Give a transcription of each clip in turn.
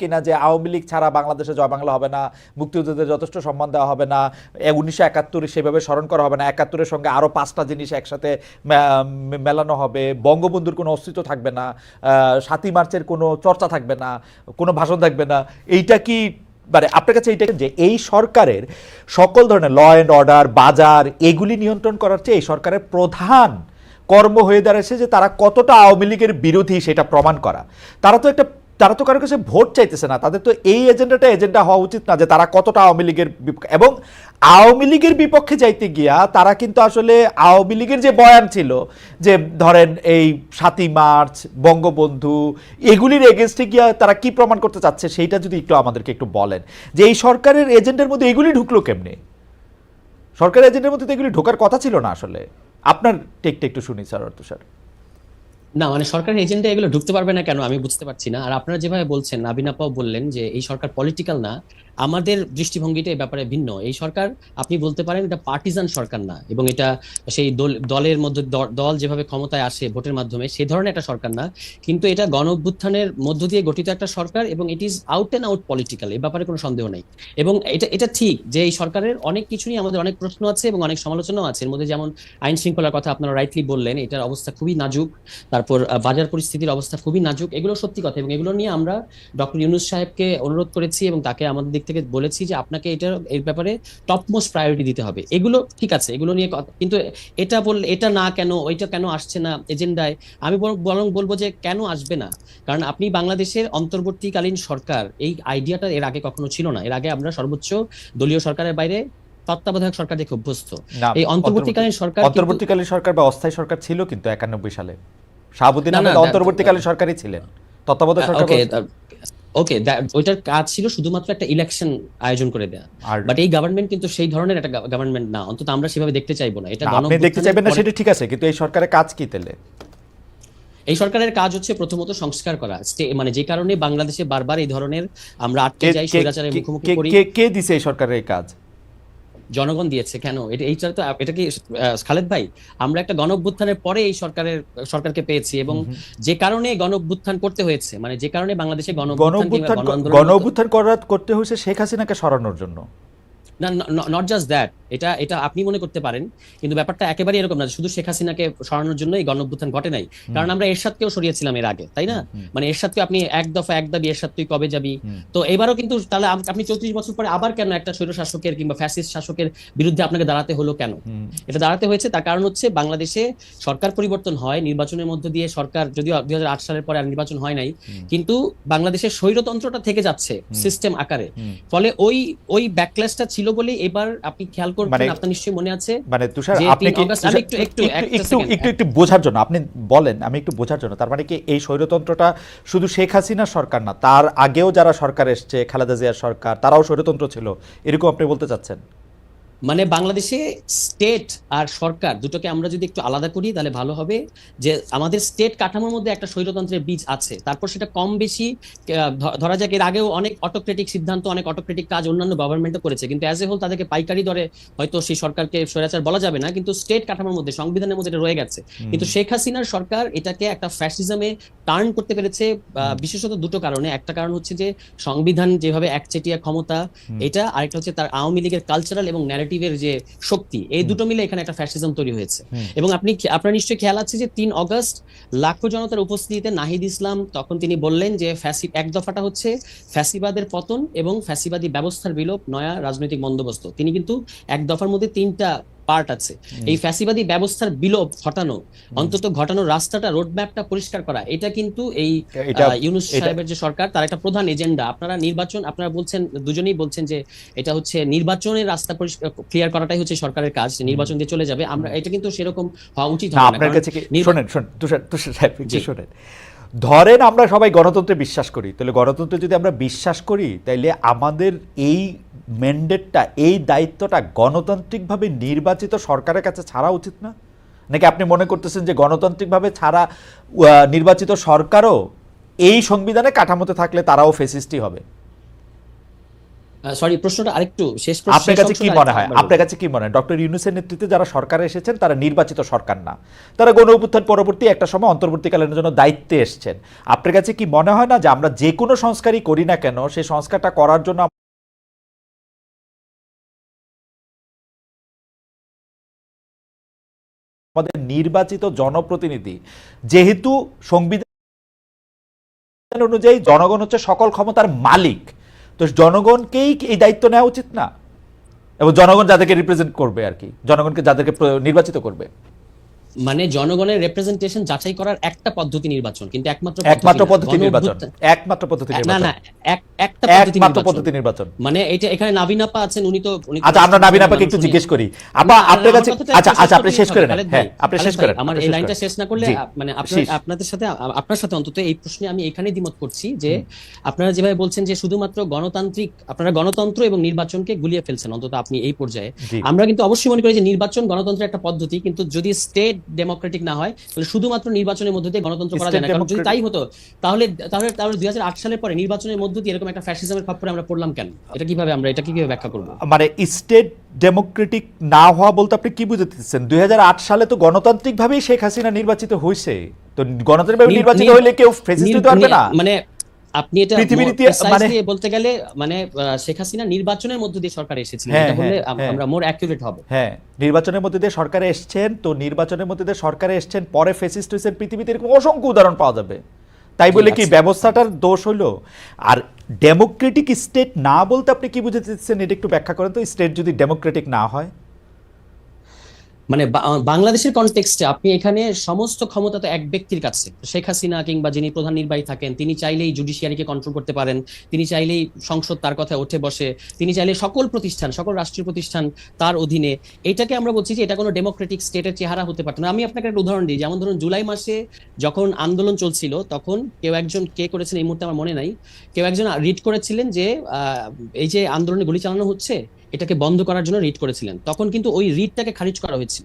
কিনা যে আওয়ামী লীগ ছাড়া বাংলাদেশে জয় বাংলা হবে না মুক্তিযুদ্ধদের যথেষ্ট সম্মান দেওয়া হবে না উনিশশো একাত্তর সেভাবে স্মরণ করা হবে না, একাত্তরের সঙ্গে আরও পাঁচটা জিনিস একসাথে মেলানো হবে, বঙ্গবন্ধুর কোনো অস্তিত্ব থাকবে না সাতই মার্চের কোনো চর্চা থাকবে না, কোনো ভাষণ থাকবে না, এইটা কি মানে আপনার কাছে এইটা যে এই সরকারের সকল ধরনের ল অ্যান্ড অর্ডার বাজার, এগুলি নিয়ন্ত্রণ করার চেয়ে এই সরকারের প্রধান কর্ম হয়ে দাঁড়াচ্ছে যে তারা কতটা আওয়ামী লীগের বিরোধী সেটা প্রমাণ করা। তারা তো একটা তারা তো কারোর কাছে ভোট চাইতেছে না। তাদের তো এই এজেন্ডাটা এজেন্ডা হওয়া উচিত না যে তারা কতটা আওয়ামী লীগের এবং আওয়ামী লীগের বিপক্ষে যাইতে গিয়া তারা কিন্তু আসলে আওয়ামী লীগের যে বয়ান ছিল যে ধরেন এই সাতই মার্চ, বঙ্গবন্ধু, এগুলির এগেনস্টে গিয়া তারা কি প্রমাণ করতে চাচ্ছে সেইটা যদি একটু আমাদেরকে একটু বলেন। যে এই সরকারের এজেন্ডার মধ্যে এগুলি ঢুকলো কেমনে? সরকারের এজেন্ডার মধ্যে তো এগুলি ঢোকার কথা ছিল না আসলে। আপনার টেকটা একটু শুনি, স্যার, অর্থ স্যার। না মানে সরকারের এজেন্ডা এগুলো ঢুকতে পারবে না কেন আমি বুঝতে পারছি না। আর আপনারা যেভাবে বলছেন নাবিনাপাও বললেন যে এই সরকার পলিটিক্যাল না। আমাদের দৃষ্টিভঙ্গিটা এই ব্যাপারে ভিন্ন। এই সরকার, আপনি বলতে পারেন, এটা পার্টিজান সরকার না এবং এটা সেই দল- দলের মধ্যে, দল যেভাবে ক্ষমতায় আসে ভোটের মাধ্যমে, সে ধরনের একটা সরকার না। কিন্তু এটা গণ অভ্যুত্থানের মধ্য দিয়ে গঠিত একটা সরকার এবং it is out and out political এই ব্যাপারে কোনো সন্দেহ নেই। এবং এটা এটা ঠিক যে এই সরকারের অনেক কিছু নিয়ে আমাদের অনেক প্রশ্ন আছে এবং অনেক সমালোচনাও আছে। এর মধ্যে যেমন আইন শৃঙ্খলার কথা আপনারা রাইটলি বললেন, এটার অবস্থা খুবই নাজুক। তারপর বাজার পরিস্থিতির অবস্থা খুবই নাজুক। এগুলো সত্যি কথা এবং এগুলো নিয়ে আমরা ডক্টর ইউনুস সাহেবকে অনুরোধ করেছি এবং তাকে আমাদের দিক থেকে বলেছি যে আপনাকে এটার এই ব্যাপারে টপ মোস্ট প্রায়োরিটি দিতে হবে। এগুলো ঠিক আছে এগুলো নিয়ে কিন্তু এটা বললে এটা না কেন ওইটা কেন আসছে না এজেন্ডায়? আমি বরং- বলব যে কেন আসবে না? কারণ আপনি বাংলাদেশের অন্তর্বর্তীকালীন সরকার এই আইডিয়াটা এর আগে কখনো ছিল না। এর আগে আমরা সর্বোচ্চ দলীয় সরকারের বাইরে তত্ত্বাবধায়ক সরকার দেখে অভ্যস্ত। এই অন্তর্বর্তীকালীন সরকার অন্তর্বর্তীকালীন সরকার বা অস্থায়ী সরকার ছিল কিন্তু একানব্বই সালে। শাহাবুদ্দিন আহমেদ অন্তর্বর্তীকালীন সরকারই ছিলেন। তত্ত্বাবধায়ক সরকার ওকে ওইটার কাজ ছিল শুধুমাত্র একটা ইলেকশন আয়োজন করে দেয়া। বাট এই গভর্নমেন্ট কিন্তু সেই ধরনের একটা গভর্নমেন্ট না। অন্তত আমরা সেভাবে দেখতে চাইব না। এটা আপনি দেখতে চাইবেন না সেটা ঠিক আছে কিন্তু এই সরকারের কাজ কি তাহলে? এই সরকারের কাজ হচ্ছে প্রথমত সংস্কার করা। মানে যে কারণে বাংলাদেশে বারবার এই ধরনের আমরা আটকে যাই স্বৈরাচারের মুখোমুখি কে দিছে এই সরকারের কাজ? জনগণ দিয়েছে কেন? এটা এইটা তো এটা কি খালেদ ভাই আমরা একটা গণ পরে এই সরকারের সরকারকে পেয়েছি এবং যে কারণে গণ করতে হয়েছে মানে যে কারণে বাংলাদেশে গণ গণ করতে হয়েছে শেখ হাসিনাকে সরানোর জন্য। না নট জাস্ট দ্যাট এটা এটা আপনি মনে করতে পারেন কিন্তু ব্যাপারটা একেবারে এরকম না শুধু শেখ হাসিনাকে সরানোর জন্য এই গণ অভ্যুত্থান ঘটে নাই। কারণ আমরা এরশাদকেও সরিয়েছিলাম এর আগে তাই না। মানে এরশাদকে আপনি এক দফা এক দাবি এরশাদ তুই কবে যাবি? তো এবারও কিন্তু তাহলে আপনি চৌত্রিশ বছর পরে আবার কেন একটা স্বৈর শাসকের কিংবা ফ্যাসিস্ট শাসকের বিরুদ্ধে আপনাকে দাঁড়াতে হলো কেন? এটা দাঁড়াতে হয়েছে তার কারণ হচ্ছে বাংলাদেশে সরকার পরিবর্তন হয় নির্বাচনের মধ্য দিয়ে সরকার যদিও দুই সালের পরে আর নির্বাচন হয় নাই কিন্তু বাংলাদেশের স্বৈরতন্ত্রটা থেকে যাচ্ছে সিস্টেম আকারে। ফলে ওই ওই ব্যাকলেসটা ছিল বলে এবার আপনি খেয়াল করছেন মানে- আপনার নিশ্চয়ই মনে আছে মানে তুষার আপনি কি একটু- একটু একটু একটু একটু বোঝার জন্য আপনি বলেন আমি একটু বোঝার জন্য। তার মানে কি এই স্বৈরতন্ত্রটা শুধু শেখ হাসিনা সরকার না তার আগেও যারা সরকার এসেছে খালেদা জিয়ার সরকার তারাও স্বৈরতন্ত্র ছিল এরকম আপনি বলতে চাচ্ছেন? মানে বাংলাদেশে স্টেট আর সরকার দুটোকে আমরা যদি একটু আলাদা করি তাহলে ভালো হবে যে আমাদের স্টেট কাঠামোর মধ্যে একটা স্বৈরতন্ত্রের বীজ আছে। তারপর সেটা কম বেশি ধরা যাক এর আগেও অনেক অটোক্রেটিক সিদ্ধান্ত অনেক অটোক্রেটিক কাজ অন্যান্য গভর্নমেন্টও করেছে। কিন্তু অ্যাজ এ হোল তাদেরকে পাইকারি দরে হয়তো সেই সরকারকে স্বৈরাচার বলা যাবে না কিন্তু স্টেট কাঠামোর মধ্যে সংবিধানের মধ্যে এটা রয়ে গেছে। কিন্তু শেখ হাসিনার সরকার এটাকে একটা ফ্যাসিজমে টার্ন করতে পেরেছে আহ, বিশেষত দুটো কারণে। একটা কারণ হচ্ছে যে সংবিধান যেভাবে একচেটিয়া ক্ষমতা এটা আরেকটা হচ্ছে তার আওয়ামী লীগের কালচারাল এবং ন্যারেটিভের যে শক্তি এই দুটো মিলে এখানে একটা ফ্যাসিজম তৈরি হয়েছে। এবং আপনি আপনার নিশ্চয়ই খেয়াল আছে যে তিন অগস্ট লাখো জনতার উপস্থিতিতে নাহিদ ইসলাম তখন তিনি বললেন যে ফ্যাসি এক দফাটা হচ্ছে ফ্যাসিবাদের পতন এবং ফ্যাসিবাদী ব্যবস্থার বিলোপ নয়া রাজনৈতিক বন্দোবস্ত। তিনি কিন্তু এক দফার মধ্যে তিনটা পার্ট আছে। এই ফ্যাসিবাদী ব্যবস্থার বিলোপ ঘটানো অন্তত ঘটানোর রাস্তাটা রোড ম্যাপটা পরিষ্কার করা এটা কিন্তু এই ইউনুস সাহেবের যে সরকার তার একটা প্রধান এজেন্ডা আপনারা নির্বাচন আপনারা বলছেন দুজনেই বলছেন যে এটা হচ্ছে নির্বাচনের রাস্তা ক্লিয়ার করাটাই হচ্ছে সরকারের কাজ নির্বাচন দিয়ে চলে যাবে। আমরা এটা কিন্তু সেরকম হওয়া উচিত হবে আপনার কাছে শোনেন শোনেন তুষার তুষার সাহেব। শোনেন। ধরেন আমরা সবাই গণতন্ত্রে বিশ্বাস করি তাহলে গণতন্ত্রে যদি আমরা বিশ্বাস করি তাইলে আমাদের এই ম্যান্ডেটটা এই দায়িত্বটা গণতান্ত্রিকভাবে নির্বাচিত সরকারের কাছে ছাড়া উচিত না? নাকি আপনি মনে করতেছেন যে গণতান্ত্রিকভাবে ছাড়া নির্বাচিত সরকারও এই সংবিধানে কাঠামোতে থাকলে তারাও ফেসিস্টই হবে? সরি প্রশ্নটা আরেকটু শেষ প্রশ্ন আপনার কাছে কি মনে হয়? আপনার কাছে কি মনে হয়? ডক্টর ইউনুসের নেতৃত্বে যারা সরকারে এসেছেন তারা নির্বাচিত সরকার না। তারা গণ অভ্যুত্থান পরবর্তী একটা সময় অন্তর্বর্তীকালীন জন্য দায়িত্বে এসেছেন। আপনার কাছে কি মনে হয় না যে আমরা যে কোনো সংস্কারই করি না কেন সেই সংস্কারটা করার জন্য আমাদের নির্বাচিত জনপ্রতিনিধি। যেহেতু সংবিধান অনুযায়ী জনগণ হচ্ছে সকল ক্ষমতার মালিক, তো জনগণকেই এই দায়িত্ব নেওয়া উচিত না? এবং জনগণ যাদেরকে রিপ্রেজেন্ট করবে আর কি, জনগণকে যাদেরকে নির্বাচিত করবে। মানে জনগণের রিপ্রেজেন্টেশন যাচাই করার একটা পদ্ধতি নির্বাচন কিন্তু একমাত্র একমাত্র পদ্ধতি নির্বাচন। একমাত্র পদ্ধতি নির্বাচন না এক একটা পদ্ধতি একমাত্র পদ্ধতি নির্বাচন। মানে এটা এখানে নাবিনাপা আছেন উনি তো উনি আচ্ছা আমরা নাবিন আপাকে একটু জিজ্ঞেস করি। না, আপা আপনার কাছে আচ্ছা আচ্ছা আপনি শেষ হবে, করে নেন খালেদ হ্যাঁ আপনি শেষ করেন আমার এই লাইনটা শেষ না করলে মানে আপনার শেষ। আপনাদের সাথে আপনার সাথে অন্তত এই প্রশ্নে আমি এখানেই দ্বিমত করছি যে আপনারা যেভাবে বলছেন যে শুধুমাত্র গণতান্ত্রিক আপনারা গণতন্ত্র এবং নির্বাচনকে গুলিয়ে ফেলছেন অন্তত আপনি এই পর্যায়ে। আমরা কিন্তু অবশ্যই মনে করি যে নির্বাচন গণতন্ত্রের একটা পদ্ধতি কিন্তু যদি স্টেট ডেমোক্রেটিক না হয় তাহলে শুধুমাত্র নির্বাচনের মধ্য দিয়ে গণতন্ত্র করা যায় না। কারণ যদি তাই হতো তাহলে তাহলে তাহলে দুই সালের পরে নির্বাচনের মধ্য দিয়ে এরকম একটা ফ্যাসিজমের খপ্পরে আমরা পড়লাম কেন? এটা কীভাবে আমরা এটা কীভাবে ব্যাখ্যা করব? মানে স্টেট ডেমোক্রেটিক না হওয়া বলতে আপনি কি বুঝাতেছেন দুই সালে তো গণতান্ত্রিকভাবেই শেখ হাসিনা নির্বাচিত হয়েছে তো গণতান্ত্রিকভাবে নির- নির্বাচিত নির- হইলে কেউ ফেসিস্ট নির- হতে পারবে না। মানে আপনি এটা পৃথিবীর মানে- বলতে গেলে মানে শেখ হাসিনা নির্বাচনের মধ্য দিয়ে সরকার এসেছিল হ্যাঁ, এটা বললে হ্যাঁ, হ্যাঁ। আমরা মোর অ্যাকুরেট হবে। হ্যাঁ নির্বাচনের মধ্যে দিয়ে সরকারে এসেছেন তো নির্বাচনের মধ্যে দিয়ে সরকারে এসেছেন পরে ফেসিস্ট হয়েছেন পৃথিবীতে এরকম অসংখ্য উদাহরণ পাওয়া যাবে। তাই বলে কি ব্যবস্থাটার দোষ হলো আর ডেমোক্রেটিক স্টেট না বলতে আপনি কি বুঝতে চাচ্ছেন? এটা একটু ব্যাখ্যা করেন তো স্টেট যদি ডেমোক্রেটিক না হয়। মানে বাংলাদেশের কনটেক্সটে আপনি এখানে সমস্ত ক্ষমতা তো এক ব্যক্তির কাছে। শেখ হাসিনা কিংবা যিনি প্রধান নির্বাহী থাকেন, তিনি চাইলেই জুডিশিয়ারিকে কন্ট্রোল করতে পারেন, তিনি চাইলেই সংসদ তার কথায় উঠে বসে, তিনি চাইলে সকল প্রতিষ্ঠান, সকল রাষ্ট্রীয় প্রতিষ্ঠান তার অধীনে। এটাকে আমরা বলছি যে এটা কোনো ডেমোক্রেটিক স্টেটের চেহারা হতে পারত না। আমি আপনাকে একটা উদাহরণ দিই, যেমন ধরুন জুলাই মাসে যখন আন্দোলন চলছিল, তখন কেউ একজন কে করেছেন এই মুহূর্তে আমার মনে নাই, কেউ একজন রিড করেছিলেন যে এই যে আন্দোলনে গুলি চালানো হচ্ছে এটাকে বন্ধ করার জন্য রিট করেছিলেন। তখন কিন্তু ওই রিটটাকে খারিজ করা হয়েছিল।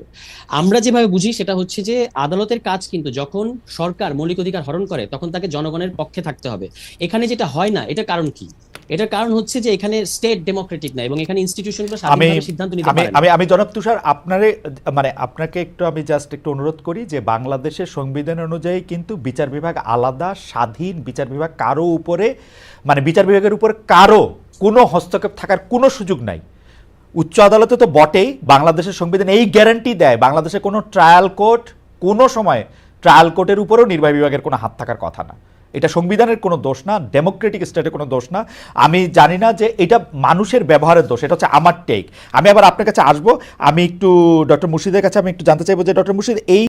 আমরা যেভাবে বুঝি সেটা হচ্ছে যে আদালতের কাজ কিন্তু যখন সরকার মৌলিক অধিকার হরণ করে তখন তাকে জনগণের পক্ষে থাকতে হবে। এখানে যেটা হয় না এটার কারণ কি? এটার কারণ হচ্ছে যে এখানে স্টেট ডেমোক্রেটিক না এবং এখানে ইনস্টিটিউশনগুলো স্বাধীনভাবে সিদ্ধান্ত নিতে পারে আমি আমি জনাব তুষার আপনারে মানে আপনাকে একটু আমি জাস্ট একটু অনুরোধ করি যে বাংলাদেশের সংবিধান অনুযায়ী কিন্তু বিচার বিভাগ আলাদা স্বাধীন বিচার বিভাগ কারও উপরে মানে বিচার বিভাগের উপর কারও কোনো হস্তক্ষেপ থাকার কোনো সুযোগ নাই। উচ্চ আদালতে তো বটেই বাংলাদেশের সংবিধান এই গ্যারান্টি দেয়। বাংলাদেশে কোনো ট্রায়াল কোর্ট কোনো সময় ট্রায়াল কোর্টের উপরেও নির্বাহী বিভাগের কোনো হাত থাকার কথা না। এটা সংবিধানের কোনো দোষ না, ডেমোক্রেটিক স্টেটের কোনো দোষ না। আমি জানি না যে এটা মানুষের ব্যবহারের দোষ, এটা হচ্ছে আমার টেক আমি আবার আপনার কাছে আসব। আমি একটু ডক্টর মুর্শিদের কাছে আমি একটু জানতে চাইব যে ডক্টর মুর্শিদ, এই